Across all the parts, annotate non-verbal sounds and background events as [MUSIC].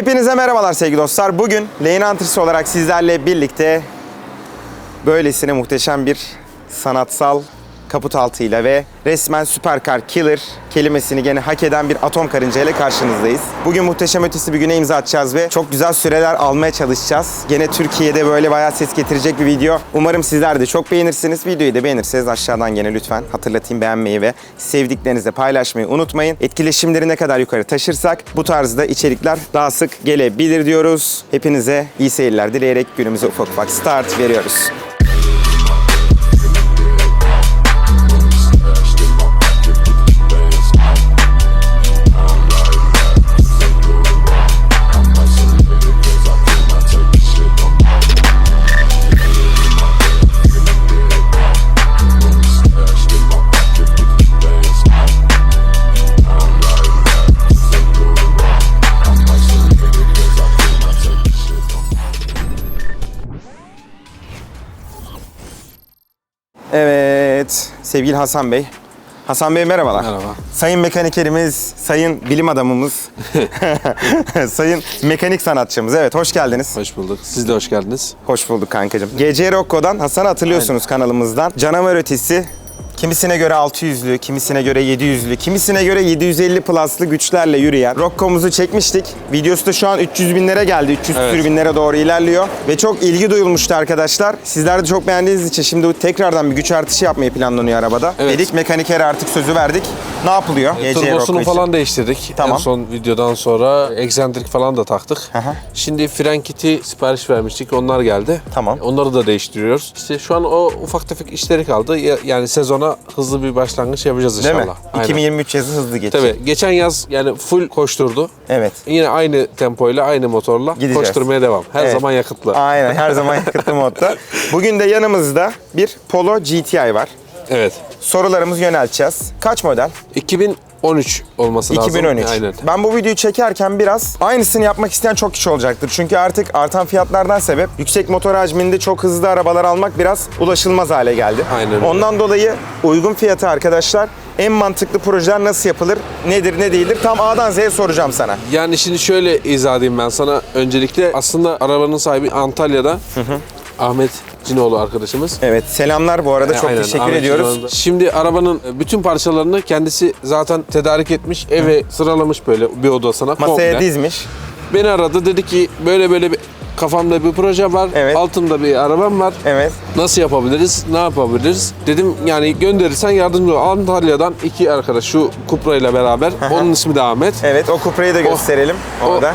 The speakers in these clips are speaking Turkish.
Hepinize merhabalar sevgili dostlar. Bugün Lane Hunters olarak sizlerle birlikte böylesine muhteşem bir sanatsal kaput altıyla ve resmen süperkar killer kelimesini gene hak eden bir atom karınca ile karşınızdayız. Bugün muhteşem ötesi bir güne imza atacağız ve çok güzel süreler almaya çalışacağız. Gene Türkiye'de böyle bayağı ses getirecek bir video. Umarım sizler de çok beğenirsiniz. Videoyu da beğenirseniz aşağıdan gene lütfen hatırlatayım beğenmeyi ve sevdiklerinizle paylaşmayı unutmayın. Etkileşimleri ne kadar yukarı taşırsak bu tarzda içerikler daha sık gelebilir diyoruz. Hepinize iyi seyirler dileyerek günümüze ufak ufak start veriyoruz. Sevgili Hasan Bey. Hasan Bey merhabalar. Merhaba. Sayın mekanikerimiz, sayın bilim adamımız, [LAUGHS] [LAUGHS] sayın mekanik sanatçımız. Evet, hoş geldiniz. Hoş bulduk. Siz de hoş geldiniz. Hoş bulduk kankacığım. GC Rocco'dan Hasan hatırlıyorsunuz kanalımızdan. Canavar ötesi. Kimisine göre 600'lü, kimisine göre 700'lü, kimisine göre 750 plus'lı güçlerle yürüyen Rocco'muzu çekmiştik. Videosu da şu an 300 binlere geldi. 300 Evet. binlere doğru ilerliyor. Ve çok ilgi duyulmuştu arkadaşlar. Sizler de çok beğendiğiniz için şimdi tekrardan bir güç artışı yapmayı planlanıyor arabada. Evet. Dedik mekanikere artık sözü verdik. Ne yapılıyor? Rocco Turbosunu falan değiştirdik. Tamam. En son videodan sonra egzantrik falan da taktık. hı. Şimdi fren kiti sipariş vermiştik. Onlar geldi. Tamam. Onları da değiştiriyoruz. İşte şu an o ufak tefek işleri kaldı. Ya- Yani sezona hızlı bir başlangıç yapacağız Değil inşallah. mi? Aynen. 2023 yazı hızlı geçiyor. Tabii. Geçen yaz yani full koşturdu. Evet. Yine aynı tempoyla, aynı motorla Gideceğiz. koşturmaya devam. Her Evet. zaman yakıtlı. Aynen her zaman yakıtlı modda. [LAUGHS] Bugün de yanımızda bir Polo GTI var. Evet. Sorularımızı yönelteceğiz. Kaç model? 2013 olması lazım. 2013. Aynen. Ben bu videoyu çekerken biraz aynısını yapmak isteyen çok kişi olacaktır. Çünkü artık artan fiyatlardan sebep yüksek motor hacminde çok hızlı arabalar almak biraz ulaşılmaz hale geldi. Aynen. Ondan dolayı uygun fiyatı arkadaşlar en mantıklı projeler nasıl yapılır, nedir ne değildir tam A'dan Z'ye soracağım sana. Yani şimdi şöyle izah edeyim ben sana. Öncelikle aslında arabanın sahibi Antalya'da. Ahmet Cinoğlu arkadaşımız. Evet selamlar bu arada çok Aynen, teşekkür Ahmet ediyoruz. Cinoğlu'nda. Şimdi arabanın bütün parçalarını kendisi zaten tedarik etmiş. Eve sıralamış böyle bir odasına. Masaya komple. dizmiş. Beni aradı dedi ki böyle böyle bir kafamda bir proje var. Evet. Altımda bir arabam var. Evet. Nasıl yapabiliriz? Ne yapabiliriz? Dedim yani gönderirsen yardımcı ol. Antalya'dan iki arkadaş şu Cupra ile beraber. Onun ismi de Ahmet. Evet o Cupra'yı da gösterelim O, orada.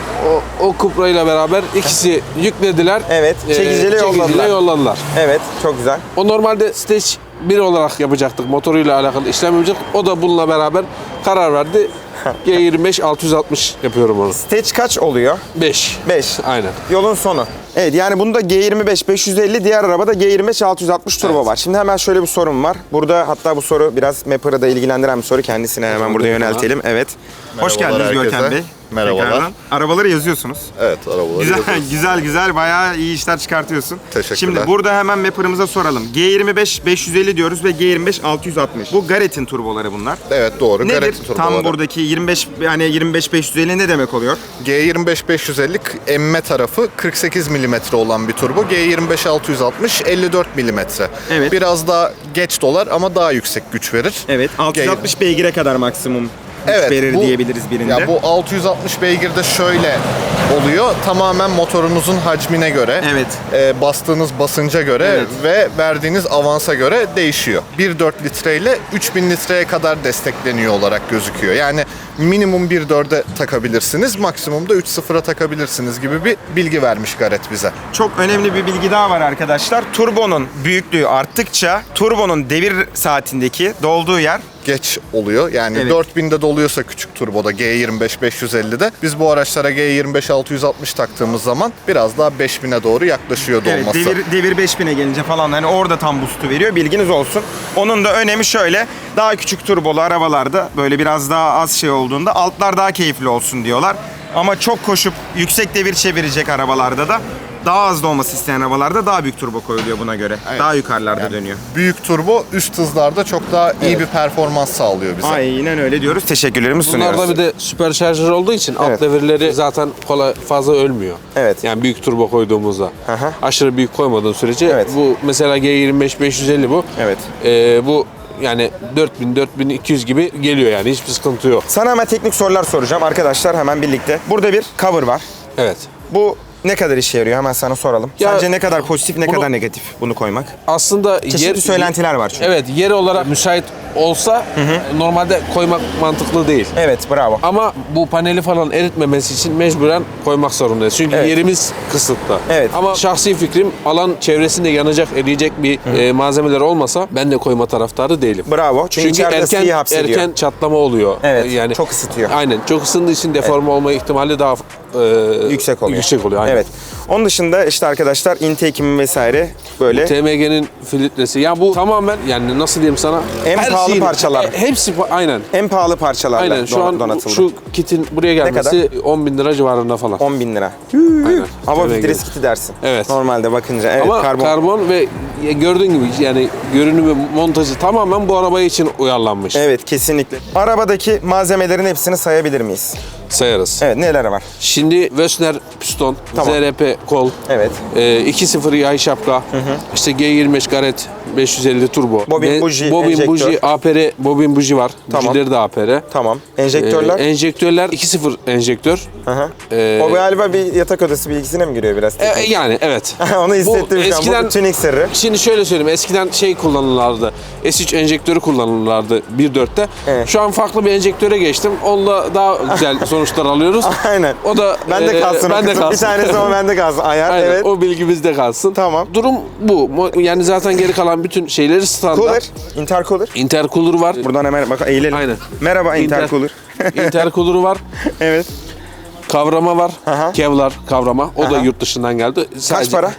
o, o Cupra ile beraber ikisi yüklediler. Evet, Ee, çekiciyle yolladılar. yolladılar. Evet çok güzel. O normalde stage 1 olarak yapacaktık. Motoruyla alakalı işlem yapacaktık. O da bununla beraber karar verdi. [LAUGHS] G25 660 yapıyorum onu. Stage kaç oluyor? 5. 5. Aynen. Yolun sonu. Evet yani bunda G25 550 diğer arabada G25 660 turbo Evet. var. Şimdi hemen şöyle bir sorum var. Burada hatta bu soru biraz Mapper'ı da ilgilendiren bir soru. Kendisine hemen burada yöneltelim. Evet. Hoş Merhabalar geldiniz Görkem herkese. Bey. Merhabalar. Tekrardan. Arabaları yazıyorsunuz. Evet arabaları Güzel yazıyoruz. [LAUGHS] güzel güzel bayağı iyi işler çıkartıyorsun. Teşekkürler. Şimdi burada hemen Mapper'ımıza soralım. G25 550 diyoruz ve G25 660. Bu Garrett'in turboları bunlar. Evet doğru. Nedir Garrett'in tam turboları. buradaki 25 yani 25 550 ne demek oluyor? G25 550 emme tarafı 48 mm olan bir turbo. G25 660 54 mm. Evet. Biraz daha geç dolar ama daha yüksek güç verir. Evet. 660 beygire kadar maksimum Evet, verir bu- diyebiliriz birinde. Ya bu 660 beygirde şöyle oluyor. Tamamen motorunuzun hacmine göre, Evet. e, bastığınız basınca göre Evet. ve verdiğiniz avansa göre değişiyor. 1.4 litre ile 3000 litreye kadar destekleniyor olarak gözüküyor. Yani minimum 1.4'e takabilirsiniz, maksimum da 3.0'a takabilirsiniz gibi bir bilgi vermiş Garrett bize. Çok önemli bir bilgi daha var arkadaşlar. Turbonun büyüklüğü arttıkça turbonun devir saatindeki dolduğu yer geç oluyor. Yani Evet. 4000'de doluyorsa küçük turboda G25 550'de biz bu araçlara G25 660 taktığımız zaman biraz daha 5000'e doğru yaklaşıyor Evet, dolması. devir, devir 5000'e gelince falan hani orada tam boost'u veriyor. Bilginiz olsun. Onun da önemi şöyle. Daha küçük turbolu arabalarda böyle biraz daha az şey olduğunda altlar daha keyifli olsun diyorlar. Ama çok koşup yüksek devir çevirecek arabalarda da Daha az da olması isteyen arabalarda daha büyük turbo koyuluyor buna göre. Aynen. Daha yukarılarda Yani dönüyor. Büyük turbo üst hızlarda çok daha iyi bir performans sağlıyor bize. Aynen öyle diyoruz. Teşekkürlerimizi sunuyoruz. Bunlarda bir de süper şarjör olduğu için Evet. alt devirleri zaten kolay fazla ölmüyor. Evet. Yani büyük turbo koyduğumuzda. Aha. Aşırı büyük koymadığın sürece Evet. bu mesela G25 550 bu. Evet. Ee, bu yani 4000 4200 gibi geliyor yani hiçbir sıkıntı yok. Sana hemen teknik sorular soracağım arkadaşlar hemen birlikte. Burada bir cover var. Evet. Bu ne kadar işe yarıyor hemen sana soralım. Ya, Sence ne kadar pozitif ne bunu- kadar negatif bunu koymak? Aslında Çeşitli söylentiler var çünkü. Evet, yer olarak müsait olsa normalde koymak mantıklı değil. Evet bravo. Ama bu paneli falan eritmemesi için mecburen koymak zorundayız. Çünkü Evet. yerimiz kısıtlı. Evet. Ama şahsi fikrim alan çevresinde yanacak, eriyecek bir e, malzemeler olmasa ben de koyma taraftarı değilim. Bravo. Çünkü, ısıyı erken erken çatlama oluyor. Evet, Yani çok ısıtıyor. Aynen. Çok ısındığı için deforme olma ihtimali daha e, yüksek oluyor. Yüksek oluyor. Aynen. Evet. Evet. Onun dışında işte arkadaşlar intake'im vesaire böyle. TMG'nin filtresi. Ya bu tamamen yani nasıl diyeyim sana? En pahalı parçalar. e, hepsi pa- aynen. en pahalı parçalarla Aynen şu don- an donatıldı. şu kitin buraya gelmesi 10 bin lira civarında falan. 10 bin lira. Aynen. Hava filtresi kiti dersin. Evet. Normalde bakınca. Evet Ama karbon. karbon. ve gördüğün gibi yani görünümü, montajı tamamen bu araba için uyarlanmış. Evet kesinlikle. Arabadaki malzemelerin hepsini sayabilir miyiz? Sayarız. Evet neler var? Şimdi Wössner piston, Tamam. ZRP kol, Evet. e, 2.0 yay şapka, işte G25 Garrett 550 turbo, Bobin Ve- buji, bobin enjektör. buji, APR, bobin buji var. Tamam. Bujileri de APR. Tamam. Enjektörler. E, enjektörler 2.0 enjektör. Aha. e, o galiba bir yatak odası bilgisine mi giriyor biraz? E, yani evet. [LAUGHS] Onu hissettim şu an. eskiden- Bu tuning sırrı. Şimdi şöyle söyleyeyim. Eskiden şey kullanırlardı. S3 enjektörü kullanırlardı 1.4'te. Evet. Şu an farklı bir enjektöre geçtim. Onunla daha güzel [LAUGHS] sonuçlar alıyoruz. Aynen. O da Bende e, kalsın o bende kısım. Bir kalsın. tanesi ama bende kalsın. [LAUGHS] Ayar Aynen, evet. O bilgi bizde kalsın. Tamam. Durum bu. Yani zaten geri kalan bütün şeyleri standart. Cooler. Intercooler. Intercooler var. Buradan hemen bak eğilelim. Aynen. Merhaba Inter- intercooler. [LAUGHS] Intercooler'ı var. evet. Kavrama var. Aha. Kevlar kavrama. O da Aha. yurt dışından geldi. Kaç Sadece para?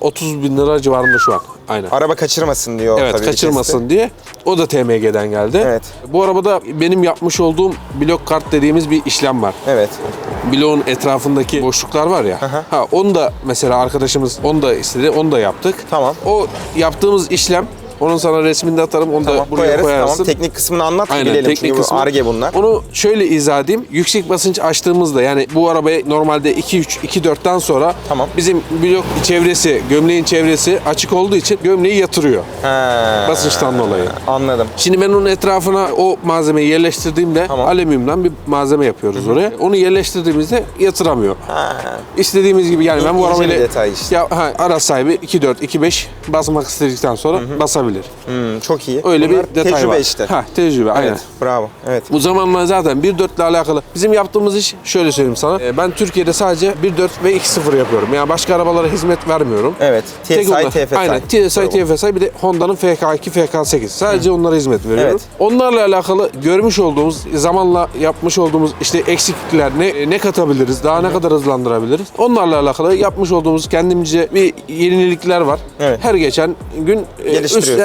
30 bin lira civarında şu an. Aynen. Araba kaçırmasın diyor. Evet tabii kaçırmasın viteste. diye. O da TMG'den geldi. Evet. Bu arabada benim yapmış olduğum blok kart dediğimiz bir işlem var. Evet. Bloğun etrafındaki boşluklar var ya. Aha. Ha onu da mesela arkadaşımız onu da istedi. Onu da yaptık. Tamam. O yaptığımız işlem onun sana resmini de atarım. Onu Tamam da buraya koyarız. koyarsın. Tamam. Teknik kısmını anlat Aynen bilelim. teknik Çünkü kısmı. Ar-Ge bunlar. Onu şöyle izah edeyim. Yüksek basınç açtığımızda yani bu arabayı normalde 2-3, 2-4'ten sonra Tamam. bizim blok çevresi, gömleğin çevresi açık olduğu için gömleği yatırıyor. Ha, Basınçtan dolayı. Anladım. Şimdi ben onun etrafına o malzemeyi yerleştirdiğimde Tamam. alüminyumdan bir malzeme yapıyoruz oraya. Onu yerleştirdiğimizde yatıramıyor. Ha. İstediğimiz gibi yani ben bu arabayla detay işte. ya ha, araç sahibi 2.4 2.5 basmak istedikten sonra basabilir. Hmm, çok iyi. Öyle Bunlar bir detay tecrübe var. işte. Ha, tecrübe aynen. Evet. Bravo. Evet. Bu zamanla zaten 1.4 ile alakalı bizim yaptığımız iş şöyle söyleyeyim sana. Ee, Ben Türkiye'de sadece 1.4 ve 2.0 yapıyorum. Yani başka arabalara hizmet vermiyorum. Evet. Tek TSI, onlar- TFSI. Aynen. TSI, TFSI bir de Honda'nın FK2, FK8. Sadece onlara hizmet veriyorum. Evet. Onlarla alakalı görmüş olduğumuz, zamanla yapmış olduğumuz işte eksiklikler ne ne katabiliriz, daha ne kadar hızlandırabiliriz? Onlarla alakalı yapmış olduğumuz kendimizce bir yenilikler var. Evet. Her geçen gün e,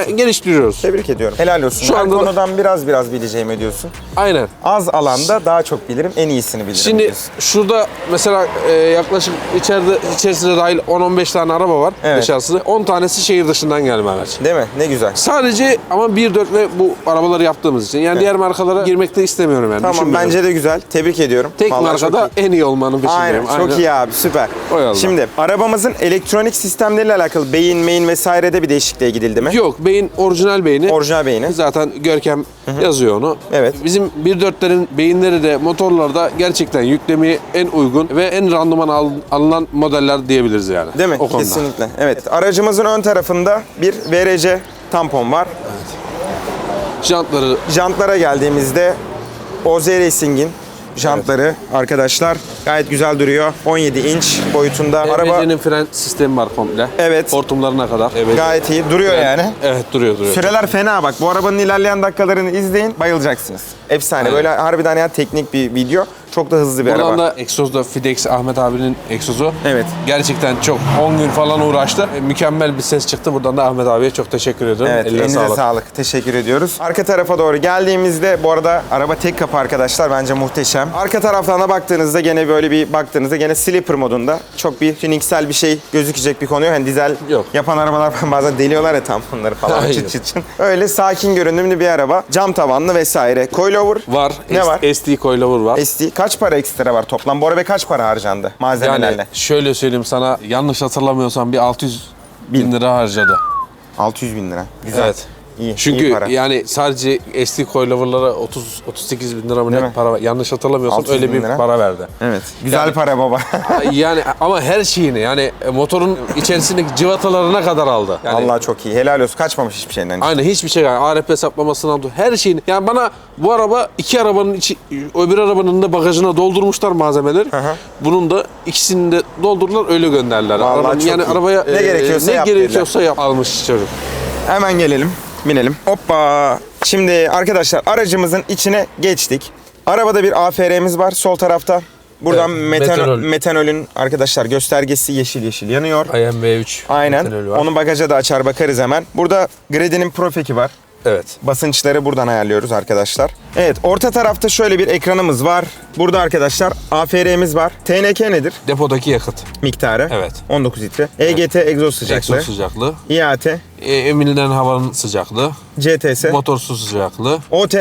Üst- geliştiriyoruz. Tebrik ediyorum. Helal olsun. Şu Her anda da- konudan biraz biraz bileceğimi diyorsun. Aynen. Az alanda daha çok bilirim, en iyisini bilirim Şimdi diyorsun. şurada mesela e, yaklaşık içeride içerisinde dahil 10-15 tane araba var Evet. dışarısı. 10 tanesi şehir dışından gelme araç. Değil mi? Ne güzel. Sadece ama 1.4 ve bu arabaları yaptığımız için. Yani diğer markalara girmek de istemiyorum yani. Tamam düşünmüyorum. bence de güzel. Tebrik ediyorum. Tek Vallahi çok markada iyi. en iyi olmanın peşindeyim. Aynen, çok iyi abi süper. O yolda. Şimdi arabamızın elektronik sistemleriyle alakalı beyin, main vesairede bir değişikliğe gidildi mi? Yok beyin orijinal beyni. Orijinal beyni. Zaten Görkem yazıyor onu. Evet. Bizim 1.4'lerin beyinleri de motorlarda gerçekten yüklemeye en uygun ve en randıman al- alınan modeller diyebiliriz yani. Değil mi? O konuda. Kesinlikle. Evet. Aracımızın ön tarafında bir VRC tampon var. Jantları Jantlara geldiğimizde OZ Racing'in jantları arkadaşlar gayet güzel duruyor. 17 inç boyutunda. Araba EBC'nin fren sistemi var komple. Evet. Hortumlarına kadar. EBC. gayet iyi duruyor yani. Evet duruyor duruyor. Süreler fena bak. Bu arabanın ilerleyen dakikalarını izleyin. Bayılacaksınız. Efsane. Böyle harbiden ya teknik bir video. Çok da hızlı bir Buradan araba. da egzozda Fidex Ahmet abinin egzozu. Evet. Gerçekten çok 10 gün falan uğraştı. E, Mükemmel bir ses çıktı. Buradan da Ahmet abiye çok teşekkür ediyorum. Evet, Eline elinize sağlık. sağlık. Teşekkür ediyoruz. Arka tarafa doğru geldiğimizde bu arada araba tek kapı arkadaşlar bence muhteşem. Arka taraftan da baktığınızda gene böyle bir baktığınızda gene sleeper modunda çok bir tüningsel bir şey gözükecek bir konu yok. Hani dizel Yok. yapan arabalar bazen deliyorlar ya tamponları falan çıt çıt çıt. Öyle sakin görünümlü bir araba. Cam tavanlı vesaire. Coilover Var. Ne S- var? SD coilover var. SD kaç para ekstra var toplam? Bu araba kaç para harcandı malzemelerle? Yani şöyle söyleyeyim sana yanlış hatırlamıyorsam bir 600 bin lira harcadı. 600 bin lira. Güzel. Evet. İyi, iyi Çünkü para. yani sadece SD coilover'lara 30 38 bin lira mı ne para yanlış hatırlamıyorsam 600 öyle bin bir lira. para verdi. Evet. Güzel Yani- para baba. [LAUGHS] yani ama her şeyini yani motorun içerisindeki civatalarına kadar aldı. Yani Allah çok iyi. Helal olsun. Kaçmamış hiçbir şeyden. Aynen hiçbir şey yani ARP hesaplamasından tut her şeyini. Yani bana bu araba iki arabanın içi öbür arabanın da bagajına doldurmuşlar malzemeleri. hı. Bunun da ikisini de doldurdular öyle gönderdiler. Vallahi Arabanın, yani iyi. arabaya Ne gerekiyorsa ne yap gerekiyorsa yap, almış çocuk. Hemen gelelim. Binelim. Hoppa. Şimdi arkadaşlar aracımızın içine geçtik. Arabada bir AFR'miz var sol tarafta. Buradan Evet, metanol, metanol. metanolün arkadaşlar göstergesi yeşil yeşil yanıyor. IMV3 Aynen. Onu bagaja da açar bakarız hemen. Burada Gredi'nin Profek'i var. Evet. Basınçları buradan ayarlıyoruz arkadaşlar. Evet orta tarafta şöyle bir ekranımız var. Burada arkadaşlar AFR'miz var. TNK nedir? Depodaki yakıt. Miktarı. Evet. 19 litre. EGT egzoz sıcaklığı. Egzoz sıcaklığı. IAT. E, emilinen havanın sıcaklığı. CTS. Motor su sıcaklığı. OT.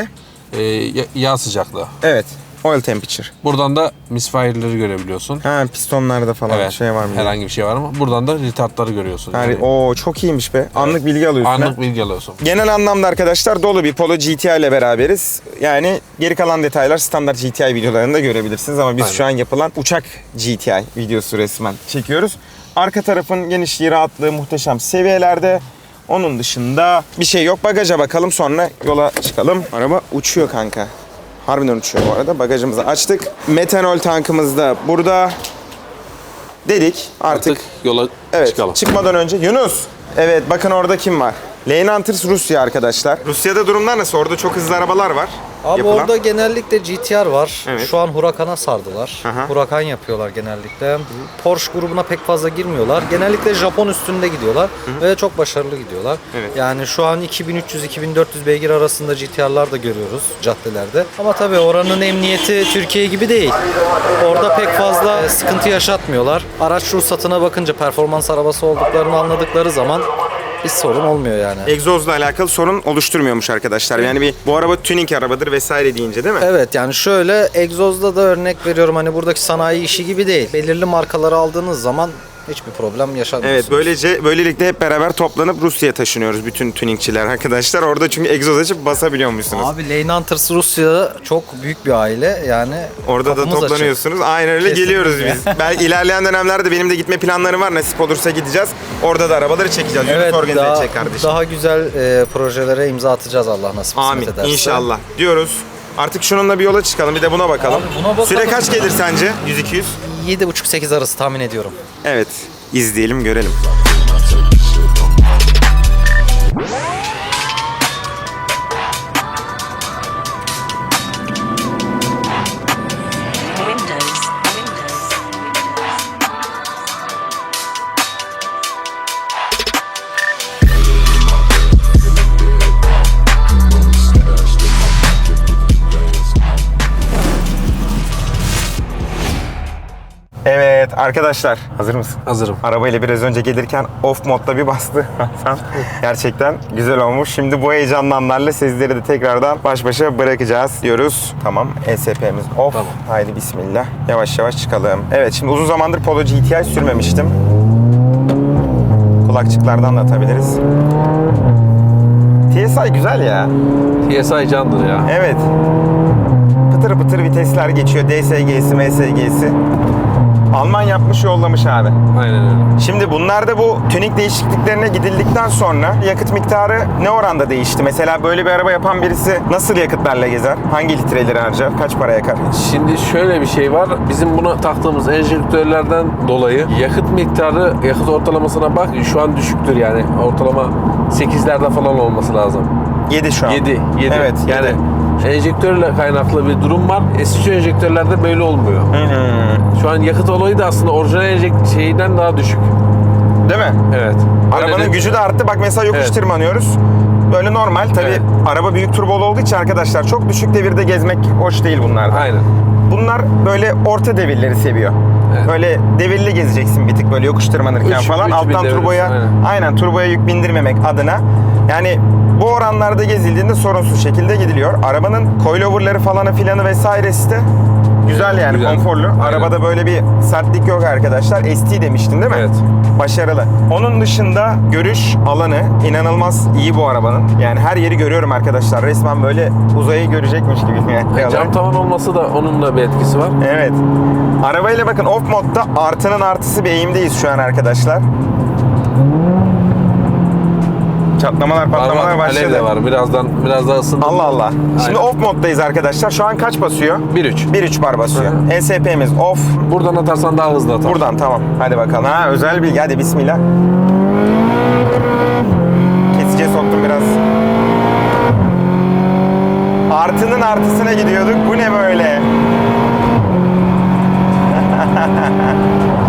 e, ya- yağ sıcaklığı. Evet. Oil temperature. Buradan da misfire'ları görebiliyorsun. Ha pistonlarda falan Evet. şey var mı? Herhangi bir şey var mı? Buradan da retardları görüyorsun. Yani, Yani o çok iyiymiş be. Anlık bilgi alıyorsun. ha. anlık bilgi alıyorsun. Genel anlamda arkadaşlar dolu bir Polo GTI ile beraberiz. Yani geri kalan detaylar standart GTI videolarında görebilirsiniz ama biz Aynen. şu an yapılan uçak GTI videosu resmen çekiyoruz. Arka tarafın genişliği, rahatlığı muhteşem seviyelerde. Onun dışında bir şey yok. Bagaja bakalım sonra yola çıkalım. Araba uçuyor kanka. Harbiden uçuyor bu arada. Bagajımızı açtık. Metanol tankımız da burada. Dedik artık Artık yola Evet. çıkalım. Çıkmadan önce Yunus. Evet bakın orada kim var? Lane Hunters Rusya arkadaşlar. Rusya'da durumlar nasıl? Orada çok hızlı arabalar var. Abi yapılan. orada genellikle GTR var. Evet. Şu an Huracan'a sardılar. Aha. Huracan yapıyorlar genellikle. Porsche grubuna pek fazla girmiyorlar. Genellikle Japon üstünde gidiyorlar ve çok başarılı gidiyorlar. Evet. Yani şu an 2300-2400 beygir arasında GTR'lar da görüyoruz caddelerde. Ama tabii oranın emniyeti Türkiye gibi değil. Orada pek fazla e, sıkıntı yaşatmıyorlar. Araç ruhsatına bakınca performans arabası olduklarını anladıkları zaman bir sorun olmuyor yani. Egzozla alakalı sorun oluşturmuyormuş arkadaşlar. Yani bir bu araba tuning arabadır vesaire deyince değil mi? Evet yani şöyle egzozda da örnek veriyorum hani buradaki sanayi işi gibi değil. Belirli markaları aldığınız zaman hiçbir problem yaşamıyorsunuz. Evet böylece böylelikle hep beraber toplanıp Rusya'ya taşınıyoruz bütün tuningçiler arkadaşlar. Orada çünkü egzoz açıp basabiliyormuşsunuz. Abi Lane Hunters Rusya çok büyük bir aile yani Orada da kapımız açık. toplanıyorsunuz. Aynen öyle Kesinlikle. geliyoruz biz. [LAUGHS] Belki ilerleyen dönemlerde benim de gitme planlarım var. Nasip olursa gideceğiz. Orada da arabaları çekeceğiz. Evet organize daha, edecek kardeşim. daha güzel e, projelere imza atacağız Allah nasip Amin. ederse. İnşallah. Diyoruz. Artık şununla bir yola çıkalım. Bir de buna bakalım. Abi buna bakalım. Süre kaç gelir sence? 100-200? 7,5-8 arası tahmin ediyorum. Evet. izleyelim, görelim. Arkadaşlar hazır mısın? Hazırım. Arabayla biraz önce gelirken off modda bir bastı. [LAUGHS] Gerçekten güzel olmuş. Şimdi bu heyecanlı anlarla sizleri de tekrardan baş başa bırakacağız diyoruz. Tamam ESP'miz off. Tamam. Haydi bismillah. Yavaş yavaş çıkalım. Evet şimdi uzun zamandır Polo GTI sürmemiştim. Kulakçıklardan da atabiliriz. TSI güzel ya. TSI candır ya. Evet. Pıtır pıtır vitesler geçiyor. DSG'si, MSG'si. Alman yapmış yollamış abi. Aynen öyle. Şimdi bunlarda bu tünik değişikliklerine gidildikten sonra yakıt miktarı ne oranda değişti? Mesela böyle bir araba yapan birisi nasıl yakıtlarla gezer? Hangi litreleri harcar? Kaç para yakar? Şimdi şöyle bir şey var. Bizim buna taktığımız enjektörlerden dolayı yakıt miktarı, yakıt ortalamasına bak şu an düşüktür yani. Ortalama 8'lerde falan olması lazım. 7 şu an. 7, 7. Evet, yani yedi. Enjektörle kaynaklı bir durum var. Eski enjektörlerde böyle olmuyor. Şu an yakıt olayı da aslında orijinal enjekt şeyden daha düşük. Değil mi? Evet. Öyle Arabanın de- gücü de arttı. Bak mesela yokuş Evet. tırmanıyoruz. Böyle normal. Tabii Evet. araba büyük turbolu olduğu için arkadaşlar çok düşük devirde gezmek hoş değil bunlarda. Aynen. Bunlar böyle orta devirleri seviyor. Evet. Böyle devirli gezeceksin bir tık böyle yokuş tırmanırken Üç- falan. üç Alttan turboya aynen. aynen turboya yük bindirmemek adına. Yani bu oranlarda gezildiğinde sorunsuz şekilde gidiliyor. Arabanın coilover'ları falanı filanı vesairesi de güzel yani Güzel. konforlu. Aynen. Arabada böyle bir sertlik yok arkadaşlar. ST demiştin değil mi? Evet. Başarılı. Onun dışında görüş alanı inanılmaz iyi bu arabanın. Yani her yeri görüyorum arkadaşlar. Resmen böyle uzayı görecekmiş gibi. Yani. Cam tavan olması da onun da bir etkisi var. Evet. Arabayla bakın off modda artının artısı bir eğimdeyiz şu an arkadaşlar. Çatlamalar patlamalar Var, alev başladı. de var. Birazdan biraz daha ısındı. Allah Allah. Şimdi Aynen. off moddayız arkadaşlar. Şu an kaç basıyor? 1.3. 1.3 bar basıyor. Hı. ESP'miz off. Buradan atarsan daha hızlı atar. Buradan tamam. Hadi bakalım. Ha özel bilgi. Hadi bismillah. Kesiciye soktum biraz. Artının artısına gidiyorduk. Bu ne böyle? [LAUGHS]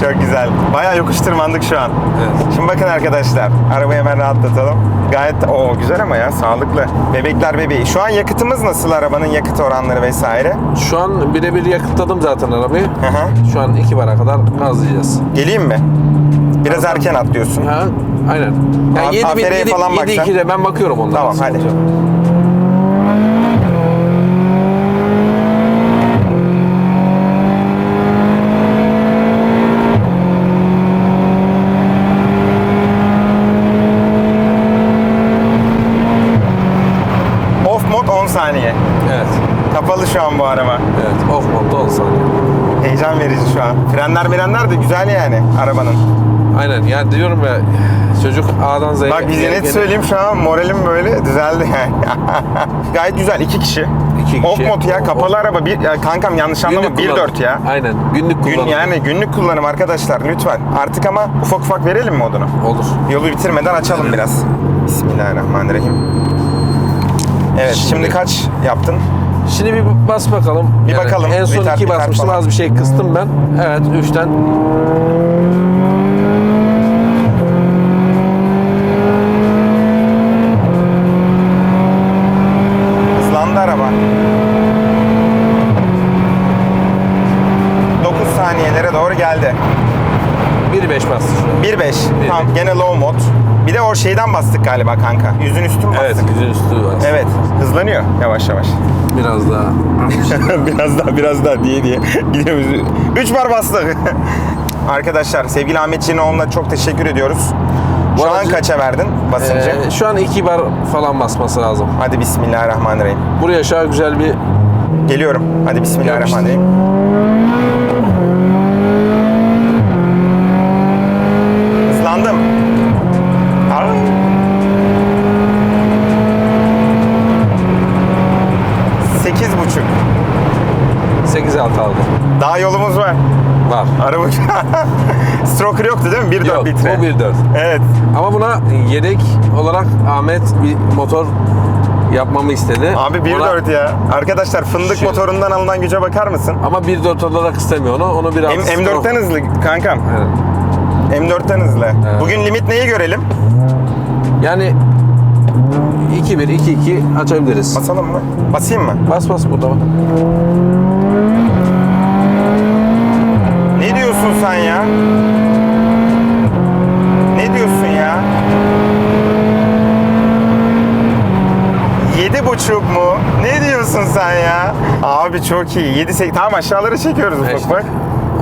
Çok güzel. Bayağı yokuş tırmandık şu an. Evet. Şimdi bakın arkadaşlar. Arabayı hemen rahatlatalım. Gayet o güzel ama ya sağlıklı. Bebekler bebeği. Şu an yakıtımız nasıl arabanın yakıt oranları vesaire? Şu an birebir yakıtladım zaten arabayı. Hı hı. Şu an 2 bara kadar gazlayacağız. Geleyim mi? Biraz erken atlıyorsun. Ha, aynen. Yani 7 bin, AFR'ye 7, falan 7 baksan. 2'de ben bakıyorum onlara. Tamam, hadi. Sıkıntı yok. Off mod 10 saniye. Evet. Kapalı şu an bu araba. Evet. Off modda 10 saniye. Heyecan verici şu an. Frenler mirenler de güzel yani arabanın. Aynen. Yani diyorum ya çocuk A'dan Z'ye. Bak bize net söyleyeyim şu an moralim böyle düzeldi yani. [LAUGHS] Gayet güzel iki kişi. İki Off kişi. mod ya kapalı araba. Bir, ya kankam yanlış anlama Günlük kullanım. 1.4 ya. Aynen. Günlük Gün, kullanım. yani günlük kullanım arkadaşlar lütfen. Artık ama ufak ufak verelim mi odunu? Olur. Yolu bitirmeden açalım biraz. Bismillahirrahmanirrahim. Evet şimdi, Şimdi- kaç yaptın? Şimdi bir bas bakalım. Bir bakalım. En son Biter, 2 biter basmıştım. falan. Az bir şey kıstım ben. Evet 3'ten. Hızlandı araba. 9 saniyelere doğru geldi. 1.5 bastı şu an. 1.5. Tamam gene low mod. Bir de o şeyden bastık galiba kanka. Yüzün üstü mü Evet bastık? yüzün üstü var. Evet. Hızlanıyor yavaş yavaş. Biraz daha. [LAUGHS] biraz daha biraz daha diye diye gidiyoruz. 3 bar bastık. [LAUGHS] Arkadaşlar sevgili Ahmet Çinoğlu'na çok teşekkür ediyoruz. Bu Şu an aracı- kaça verdin basıncı? Ee, şu an 2 bar falan basması lazım. Hadi Bismillahirrahmanirrahim. Buraya aşağı güzel bir Geliyorum. Hadi Bismillahirrahmanirrahim. Hızlandım. Aa. Sekiz buçuk. 8 alt aldı. Daha yolumuz var. Var. Araba Stroker yoktu değil mi? 1.4 Yok, litre. bu 1.4. Evet. Ama buna yedek olarak Ahmet bir motor yapmamı istedi. Abi 1.4 Ona- ya. Arkadaşlar fındık Şu- motorundan alınan güce bakar mısın? Ama 1.4 olarak istemiyor onu. Onu biraz... M- M4'ten hızlı kankam. Evet. M4'ten hızlı. Bugün limit neyi görelim? Yani 2-1, 2-2 açabiliriz. Basalım mı? Basayım mı? Bas bas burada bak. Ne diyorsun sen ya? Ne diyorsun ya? Yedi buçuk mu? Ne diyorsun sen ya? Abi çok iyi. Yedi sekiz. Tamam aşağıları çekiyoruz ufak işte. ufak.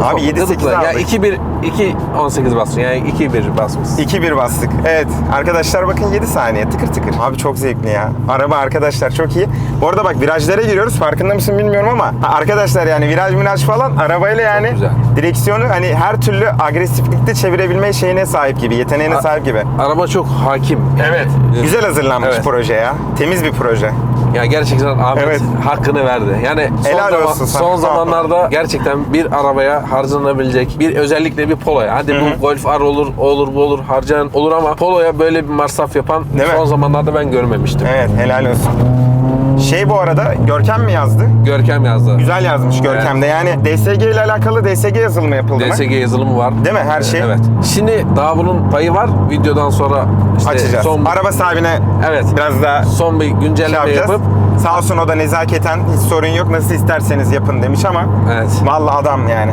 Abi 7 8 Ya aldık. 2-1, 2-18 bastın. Yani 2-1 basmışsın. 2-1 bastık. Evet. Arkadaşlar bakın 7 saniye. Tıkır tıkır. Abi çok zevkli ya. Araba arkadaşlar çok iyi. Bu arada bak virajlara giriyoruz. Farkında mısın bilmiyorum ama arkadaşlar yani viraj miraj falan arabayla yani direksiyonu hani her türlü agresiflikte çevirebilme şeyine sahip gibi. Yeteneğine A- sahip gibi. Araba çok hakim. Yani, Evet. Güzel hazırlanmış Evet. proje ya. Temiz bir proje. Ya gerçekten Ahmet Evet. hakkını verdi. Yani son, Helal zaman- olsun sana. son zamanlarda gerçekten bir arabaya harcanabilecek bir özellikle bir poloya. Hadi bu Golf R olur, o olur, bu olur, harcayan olur ama poloya böyle bir masraf yapan Değil mi? son zamanlarda ben görmemiştim. Evet helal olsun. Şey bu arada Görkem mi yazdı? Görkem yazdı. Güzel yazmış Görkem de. Yani DSG ile alakalı DSG yazılımı yapıldı mı? DSG yazılımı var. Değil mi? Her şey. Evet. Şimdi daha bunun payı var. Videodan sonra işte Açacağız. son Araba sahibine Evet. biraz daha son bir şey güncelleme yapacağız. yapıp Sağ olsun o da nezaketen hiç sorun yok nasıl isterseniz yapın demiş ama evet. vallahi adam yani.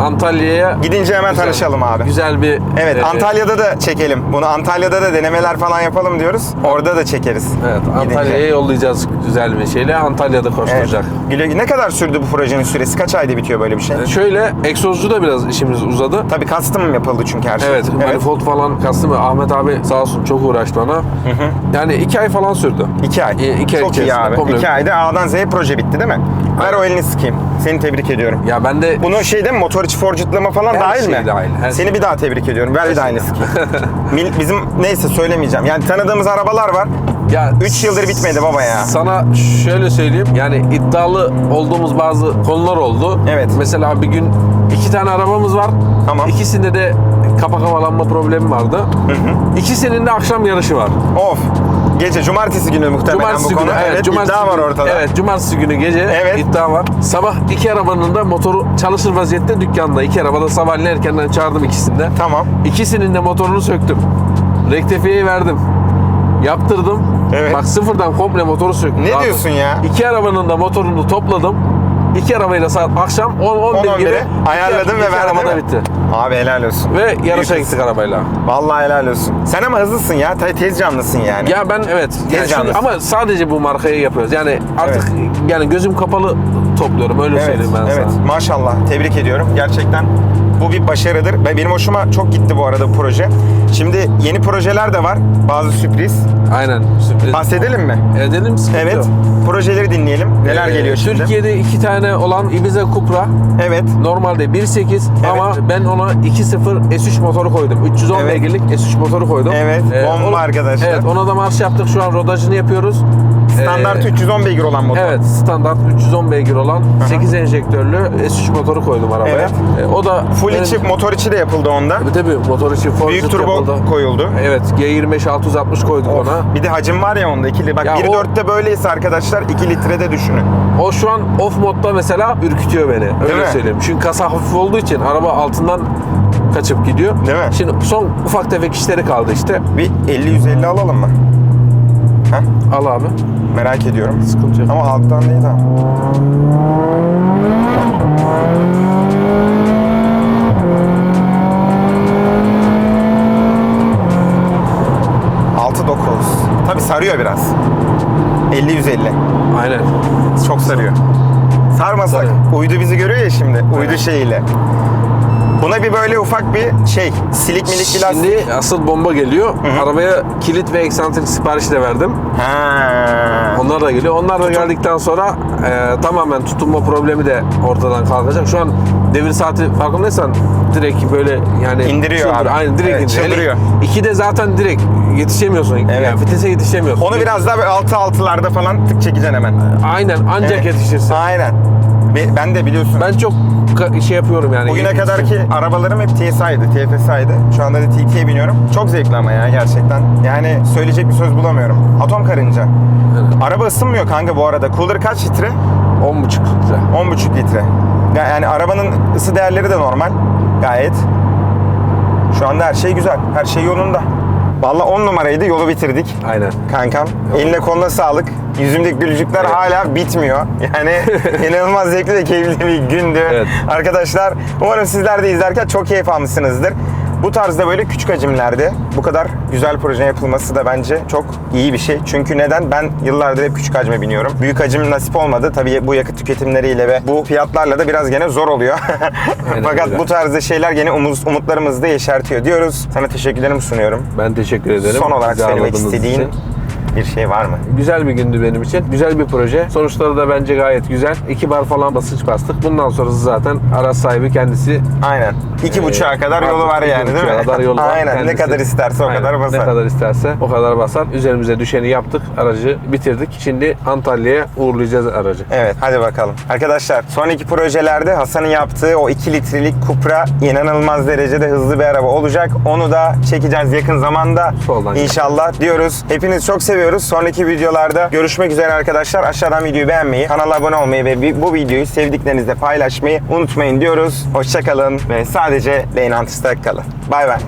Antalya'ya Gidince hemen güzel- tanışalım abi. Güzel bir Evet e, Antalya'da da çekelim. Bunu Antalya'da da denemeler falan yapalım diyoruz. Orada da çekeriz. Evet. Antalya'ya yollayacağız güzel bir şeyle. Antalya'da Evet. koşturacak. Güle. Ne kadar sürdü bu projenin süresi? Kaç ayda bitiyor böyle bir şey? E, Şöyle egzozcu da biraz işimiz uzadı. Tabii custom yapıldı çünkü her şey. Evet, manifold falan kastım. Ahmet abi sağ olsun çok uğraştı ona. Yani iki ay falan sürdü. İki ay. İ- iki ay Çok iyi abi. komple. İki ayda A'dan Z'ye proje bitti değil mi? Ver o elini sıkayım. Seni tebrik ediyorum. Ya ben de Bunu şey değil mi? Motor içi forcutlama falan Her dahil şey mi? dahil, her Seni şey. bir daha tebrik ediyorum. Ver bir daha. Mil- Bizim neyse söylemeyeceğim. Yani tanıdığımız arabalar var. ya 3 yıldır bitmedi baba ya. Sana şöyle söyleyeyim. Yani iddialı olduğumuz bazı konular oldu. Evet. Mesela bir gün iki tane arabamız var. Tamam. İkisinde de kapak havalanma problemi vardı. İkisinin de akşam yarışı var. Of. Gece cumartesi günü muhtemelen Cumartesi bu konu. günü evet, cumartesi iddia var günü- ortada. Evet, cumartesi günü gece Evet. iddia var. Sabah iki arabanın da motoru çalışır vaziyette dükkanda. İki arabada sabahleyin erkenden çağırdım ikisini de. Tamam. İkisinin de motorunu söktüm. Rektifiyeyi verdim. Yaptırdım. Evet. Bak sıfırdan komple motoru söktüm. Ne Rahat- diyorsun ya? İki arabanın da motorunu topladım. İki arabayla saat akşam 10-11 gibi 10-11'e ayarladın iki, ve iki verdin arabada bitti. Abi helal olsun. Ve yarışa Büyük gittik arabayla. Vallahi helal olsun. Sen ama hızlısın ya. te- Tez canlısın yani. Ya ben evet. Yani Tez şimdi- canlısı. ama sadece bu markayı yapıyoruz. Yani artık yani gözüm kapalı topluyorum öyle Evet, söyleyeyim ben evet. sana. Maşallah. Tebrik ediyorum. Gerçekten bu bir başarıdır. Ve benim hoşuma çok gitti bu arada bu proje. Şimdi yeni projeler de var. Bazı sürpriz. Aynen. Sürpriz. Bahsedelim mi? Edelim sıkıntı Evet. yok. Projeleri dinleyelim. Neler Ee, geliyor şimdi? Türkiye'de iki tane olan Ibiza Cupra Evet. normalde 1.8 Evet. ama ben ona 2.0 S3 motoru koydum. 310 Evet. beygirlik S3 motoru koydum. Evet, bomba onu- arkadaşlar. Evet ona da marş yaptık. Şu an rodajını yapıyoruz. Standart Ee, 310 beygir olan motor. Evet standart 310 beygir olan 8 enjektörlü S3 motoru koydum arabaya. Evet. Ee, o da Full benim- içi, motor içi de yapıldı onda. Tabii tabii motor için Ford Büyük turbo yapıldı. koyuldu. Evet G25 660 koyduk Of. ona. Bir de hacim var ya onda ikili. Bak Ya 1.4'te böyleyse arkadaşlar 2 litrede düşünün. O şu an off modda mesela ürkütüyor beni. Öyle mi? söyleyeyim. Çünkü kasa hafif olduğu için araba altından kaçıp gidiyor. Değil mi? Şimdi son ufak tefek işleri kaldı işte. Bir 50-150 alalım mı? Heh, Al abi. Merak ediyorum. Sıkıntı yok. Ama alttan değil ha. Altı dokuz. Tabii sarıyor biraz. 50-150. Aynen. Çok sarıyor. Sarmasak. Sarıyor. Uydu bizi görüyor ya şimdi. Uydu şeyiyle. Buna bir böyle ufak bir şey, silik milik bir lastik. Şimdi asıl bomba geliyor. Arabaya kilit ve eksantrik sipariş de verdim. Ha. Onlar da geliyor. Onlar da geldikten sonra e, tamamen tutunma problemi de ortadan kalkacak. Şu an devir saati farkındaysan direkt böyle yani İndiriyor çıldır- abi. Aynen direkt Evet, indiriyor. çıldırıyor. İki de zaten direkt yetişemiyorsun. Evet. Yani vitese yetişemiyorsun. Onu biraz daha böyle altı altılarda falan tık çekeceksin hemen. Aynen ancak Evet. yetişirsin. Aynen. Be- Ben de biliyorsun. Ben çok şey yapıyorum yani. Bugüne kadar ki arabalarım hep TSI'ydi, TFSI'ydi. Şu anda da TT'ye biniyorum. Çok zevkli ama ya gerçekten. Yani söyleyecek bir söz bulamıyorum. Atom karınca. Araba ısınmıyor kanka bu arada. Cooler kaç litre? 10.5 litre. 10,5 litre. Ya- Yani arabanın ısı değerleri de normal. Gayet. Şu anda her şey güzel. Her şey yolunda. Vallahi 10 numaraydı. Yolu bitirdik. Aynen. Kankam. Eline koluna sağlık. Yüzümdeki gülücükler Evet. hala bitmiyor. Yani [LAUGHS] inanılmaz zevkli ve keyifli bir gündü. Evet. Arkadaşlar umarım sizler de izlerken çok keyif almışsınızdır. Bu tarzda böyle küçük hacimlerde bu kadar güzel proje yapılması da bence çok iyi bir şey. Çünkü neden? Ben yıllardır hep küçük hacme biniyorum. Büyük hacim nasip olmadı. Tabii bu yakıt tüketimleriyle ve bu fiyatlarla da biraz gene zor oluyor. [LAUGHS] Aynen Fakat bu tarzda şeyler gene umut, umutlarımızı da yeşertiyor diyoruz. Sana teşekkürlerimi sunuyorum. Ben teşekkür ederim. Son olarak Bizi söylemek istediğin için. bir şey var mı? Güzel bir gündü benim için. Güzel bir proje. Sonuçları da bence gayet güzel. İki bar falan basınç bastık. Bundan sonrası zaten araç sahibi kendisi Aynen. İki Ee, buçuğa kadar yolu var yani değil mi? kadar yolu var Aynen. Ne kadar isterse o Aynen. kadar basar. Ne kadar isterse o kadar basar. Üzerimize düşeni yaptık. Aracı bitirdik. Şimdi Antalya'ya uğurlayacağız aracı. Evet hadi bakalım. Arkadaşlar son iki projelerde Hasan'ın yaptığı o 2 litrelik Cupra inanılmaz derecede hızlı bir araba olacak. Onu da çekeceğiz yakın zamanda. Soldan İnşallah diyoruz. Hepiniz çok seviyoruz. Sonraki videolarda görüşmek üzere arkadaşlar. Aşağıdan videoyu beğenmeyi, kanala abone olmayı ve bu videoyu sevdiklerinizle paylaşmayı unutmayın diyoruz. Hoşçakalın ve sadece Lane Hunters'ta kalın. Bay bay.